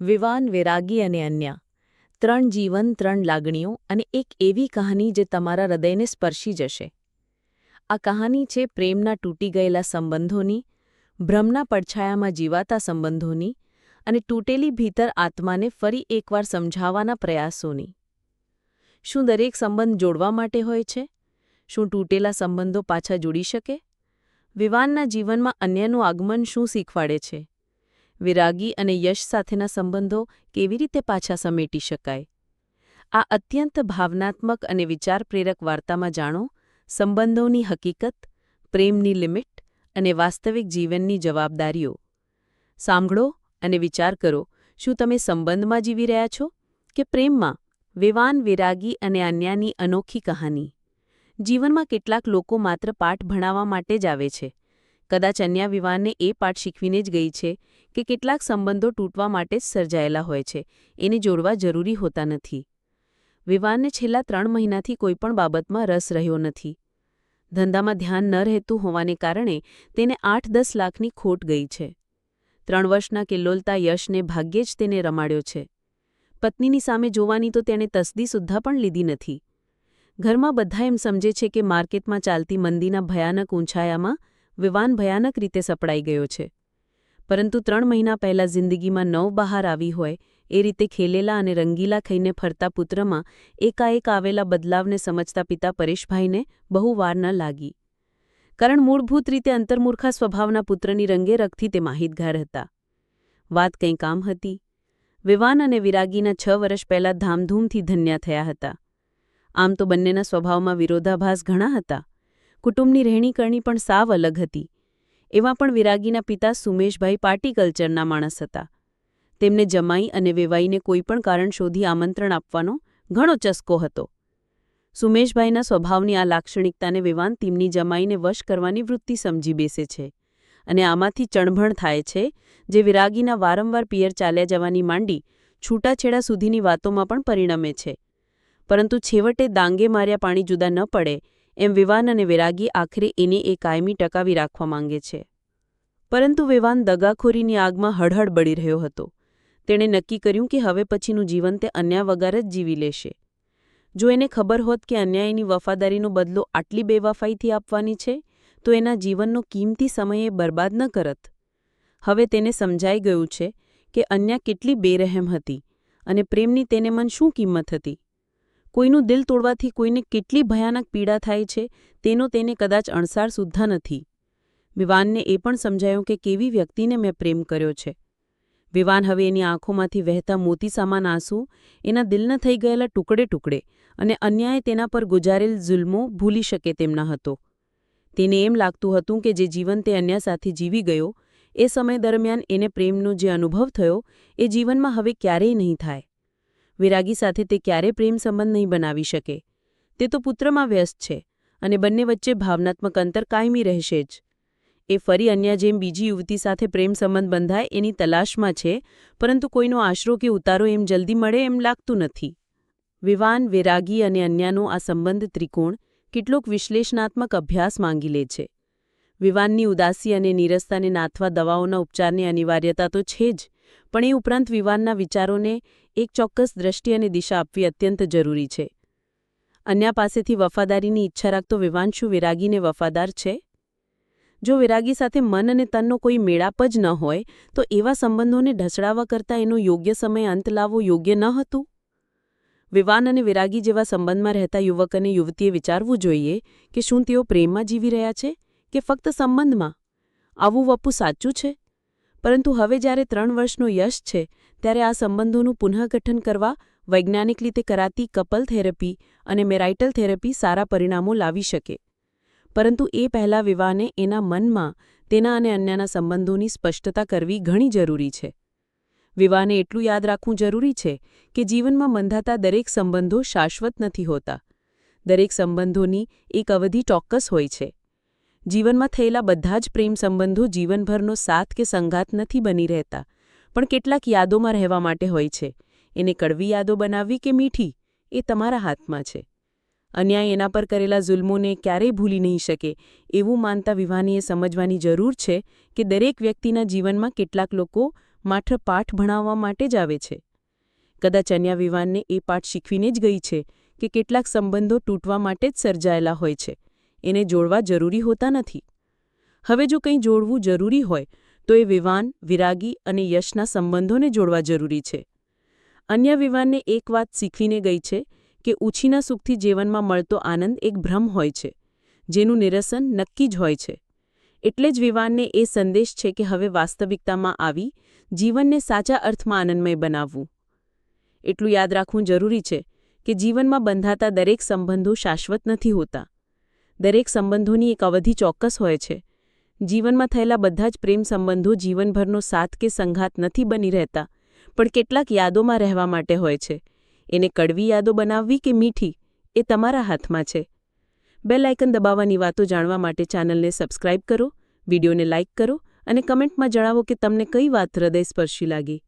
વિવાન, વૈરાગી અને અન્ય. ત્રણ જીવન, ત્રણ લાગણીઓ અને એક એવી કહાની જે તમારા હૃદયને સ્પર્શી જશે. આ કહાની છે પ્રેમના તૂટી ગયેલા સંબંધોની, ભ્રમના પડછાયામાં જીવાતા સંબંધોની અને તૂટેલી ભીતર આત્માને ફરી એકવાર સમજાવવાના પ્રયાસોની. શું દરેક સંબંધ જોડવા માટે હોય છે? શું તૂટેલા સંબંધો પાછા જોડી શકે? વિવાનના જીવનમાં અન્યનું આગમન શું શીખવાડે છે? વિરાગી અને યશ સાથેના સંબંધો કેવી રીતે પાછા સમેટી શકાય? આ અત્યંત ભાવનાત્મક અને વિચારપ્રેરક વાર્તામાં જાણો, સંબંધોની હકીકત, પ્રેમની લિમિટ અને વાસ્તવિક જીવનની જવાબદારીઓ. સાંભળો અને વિચાર કરો, શું તમે સંબંધમાં જીવી રહ્યા છો કે પ્રેમમાં? વિવાન, વિરાગી અને અન્યાની અનોખી કહાની. જીવનમાં કેટલાક લોકો માત્ર પાઠ ભણાવવા માટે જ આવે છે. કદાચ અન્યા વિવાનને એ પાઠ શીખવીને જ ગઈ છે કે કેટલાક સંબંધો તૂટવા માટે જ સર્જાયેલા હોય છે, એને જોડવા જરૂરી હોતા નથી. વિવાહને છેલ્લા ત્રણ મહિનાથી કોઈપણ બાબતમાં રસ રહ્યો નથી. ધંધામાં ધ્યાન ન રહેતું હોવાને કારણે તેને આઠ દસ લાખની ખોટ ગઈ છે. ત્રણ વર્ષના કિલ્લોલતા યશને ભાગ્યે જ તેને રમાડ્યો છે. પત્નીની સામે જોવાની તો તેણે તસદી સુદ્ધા પણ લીધી નથી. ઘરમાં બધા એમ સમજે છે કે માર્કેટમાં ચાલતી મંદીના ભયાનક ઊંચાયામાં વિવાન ભયાનક રીતે સપડાઈ ગયો છે. પરંતુ ત્રણ મહિના પહેલાં જિંદગીમાં નવ બહાર આવી હોય એ રીતે ખેલેલા અને રંગીલા ખઈને ફરતા પુત્રમાં એકાએક આવેલા બદલાવને સમજતા પિતા પરેશભાઈને બહુ વાર ન લાગી. કારણ મૂળભૂત રીતે અંતર્મૂર્ખા સ્વભાવના પુત્રની રંગે રખથી તે માહિતગાર હતા. વાત કંઈ કામ હતી. વિવાન અને વિરાગીના છ વર્ષ પહેલાં ધામધૂમથી ધન્યા થયા હતા. આમ તો બંનેના સ્વભાવમાં વિરોધાભાસ ઘણા હતા. કુટુંબની રહેણીકરણી પણ સાવ અલગ હતી. એવા પણ વિરાગીના પિતા સુમેશભાઈ પાર્ટી કલ્ચરના માણસ હતા. તેમને જમાઈ અને વેવાઈને કોઈપણ કારણ શોધી આમંત્રણ આપવાનો ઘણો ચસ્કો હતો. સુમેશભાઈના સ્વભાવની આ લાક્ષણિકતાને વેવાન તેમની જમાઈને વશ કરવાની વૃત્તિ સમજી બેસે છે અને આમાંથી ચણભણ થાય છે જે વિરાગીના વારંવાર પિયર ચાલ્યા જવાની માંડી છૂટાછેડા સુધીની વાતોમાં પણ પરિણમે છે. પરંતુ છેવટે દાંગે માર્યા પાણી જુદા ન પડે એમ વિવાન અને વિરાગી આખરે એને એ કાયમી ટકાવી રાખવા માંગે છે. પરંતુ વિવાન દગાખોરીની આગમાં હળહળ બળી રહ્યો હતો. તેણે નક્કી કર્યું કે હવે પછીનું જીવન તે અન્યા વગર જ જીવી લેશે. જો એને ખબર હોત કે અન્યાયની વફાદારીનો બદલો આટલી બેવફાઈથી આપવાની છે, તો એના જીવનનો કિંમતી સમયે બરબાદ ન કરત. હવે તેને સમજાઈ ગયું છે કે અન્યા કેટલી બેરહેમ હતી અને પ્રેમની તેને મન શું કિંમત હતી. કોઈનું દિલ તોડવાથી કોઈને કેટલી ભયાનક પીડા થાય છે, તેનો તેને કદાચ અણસાર સુદ્ધા નથી. વિવાનને એ પણ સમજાયું કે કેવી વ્યક્તિને મેં પ્રેમ કર્યો છે. વિવાન હવે એની આંખોમાંથી વહેતા મોતી સામાન આંસુ, એના દિલના થઈ ગયેલા ટુકડે ટુકડે અને અન્યાય તેના પર ગુજારેલ જુલ્મો ભૂલી શકે તેમ ન હતો. તેને એમ લાગતું હતું કે જે જીવન તે અન્ય સાથે જીવી ગયો, એ સમય દરમિયાન એને પ્રેમનો જે અનુભવ થયો, એ જીવનમાં હવે ક્યારેય નહીં થાય. વિરાગી સાથે તે ક્યારે પ્રેમ સંબંધ નહીં બનાવી શકે. તે તો પુત્રમાં વ્યસ્ત છે અને બંને વચ્ચે ભાવનાત્મક અંતર કાયમી રહેશે જ. એ ફરી અન્ય જેમ બીજી યુવતી સાથે પ્રેમ સંબંધ બંધાય એની તલાશમાં છે, પરંતુ કોઈનો આશરો કે ઉતારો એમ જલ્દી મળે એમ લાગતું નથી. વિવાન, વિરાગી અને અન્યનો આ સંબંધ ત્રિકોણ કેટલોક વિશ્લેષણાત્મક અભ્યાસ માંગી લે છે. વિવાનની ઉદાસી અને નીરસતાને નાથવા દવાઓના ઉપચારની અનિવાર્યતા તો છે જ પણ એ ઉપરાંત વિવાનના વિચારોને એક ચોક્કસ દ્રષ્ટિ અને દિશા આપવી અત્યંત જરૂરી છે. અન્યા પાસેથી વફાદારીની ઈચ્છા રાખતો વિવાંશુ વિરાગીને વફાદાર છે? જો વિરાગી સાથે મન અને તનનો કોઈ મેળાપ જ ન હોય, તો એવા સંબંધોને ઢસડાવવા કરતાં એનો યોગ્ય સમય અંત લાવવો યોગ્ય ન હતું? વિવાન અને વિરાગી જેવા સંબંધમાં રહેતા યુવક અને યુવતીએ વિચારવું જોઈએ કે શું તેઓ પ્રેમમાં જીવી રહ્યા છે કે ફક્ત સંબંધમાં? આવું વપુ સાચું છે? પરંતુ હવે જ્યારે ત્રણ વર્ષનો યશ છે, ત્યારે આ સંબંધોનું પુનઃગઠન કરવા વૈજ્ઞાનિક રીતે કરાતી કપલ થેરપી અને મેરાઇટલ થેરપી સારા પરિણામો લાવી શકે. પરંતુ એ પહેલા વિવાહને એના મનમાં, તેના અને અન્યના સંબંધોની સ્પષ્ટતા કરવી ઘણી જરૂરી છે. વિવાહને એટલું યાદ રાખવું જરૂરી છે કે જીવનમાં બંધાતા દરેક સંબંધો શાશ્વત નથી હોતા. દરેક સંબંધોની એક અવધિ ચોક્કસ હોય છે. જીવનમાં થયેલા બધા જ પ્રેમ સંબંધો જીવનભરનો સાથ કે સંગાત નથી બની રહેતા, પણ કેટલાક યાદોમાં રહેવા માટે હોય છે. એને કડવી યાદો બનાવવી કે મીઠી, એ તમારા હાથમાં છે. અન્યાય એના પર કરેલા જુલ્મોને ક્યારેય ભૂલી નહીં શકે, એવું માનતા વિવાનીએ સમજવાની જરૂર છે કે દરેક વ્યક્તિના જીવનમાં કેટલાક લોકો માત્ર પાઠ ભણાવવા માટે જ આવે છે. કદાચ અન્યા વિવાનને એ પાઠ શીખવીને જ ગઈ છે કે કેટલાક સંબંધો તૂટવા માટે જ સર્જાયેલા હોય છે. એને જોડવા જરૂરી હોતા નથી. હવે જો કંઈ જોડવું જરૂરી હોય, તો એ વિવાન, વિરાગી અને યશના સંબંધોને જોડવા જરૂરી છે. અન્ય વિવાનને એક વાત શીખવીને ગઈ છે કે ઉછીના સુખથી જીવનમાં મળતો આનંદ એક ભ્રમ હોય છે, જેનું નિરસન નક્કી જ હોય છે. એટલે જ વિવાનને એ સંદેશ છે કે હવે વાસ્તવિકતામાં આવી, જીવનને સાચા અર્થમાં આનંદમય બનાવવું. એટલું યાદ રાખવું જરૂરી છે કે જીવનમાં બંધાતા દરેક સંબંધો શાશ્વત નથી હોતા. દરેક સંબંધોની એક અવધિ ચોક્કસ હોય છે. જીવનમાં થયેલા બધા જ પ્રેમ સંબંધો જીવનભરનો સાથ કે સંઘાત નથી બની રહેતા, પણ કેટલાક યાદોમાં રહેવા માટે હોય છે. એને કડવી યાદો બનાવવી કે મીઠી, એ તમારા હાથમાં છે. બેલ આઇકન દબાવવાની વાતો જાણવા માટે ચેનલને સબસ્ક્રાઇબ કરો, વિડીયોને લાઇક કરો અને કમેન્ટમાં જણાવો કે તમને કઈ વાત હૃદયસ્પર્શી લાગી.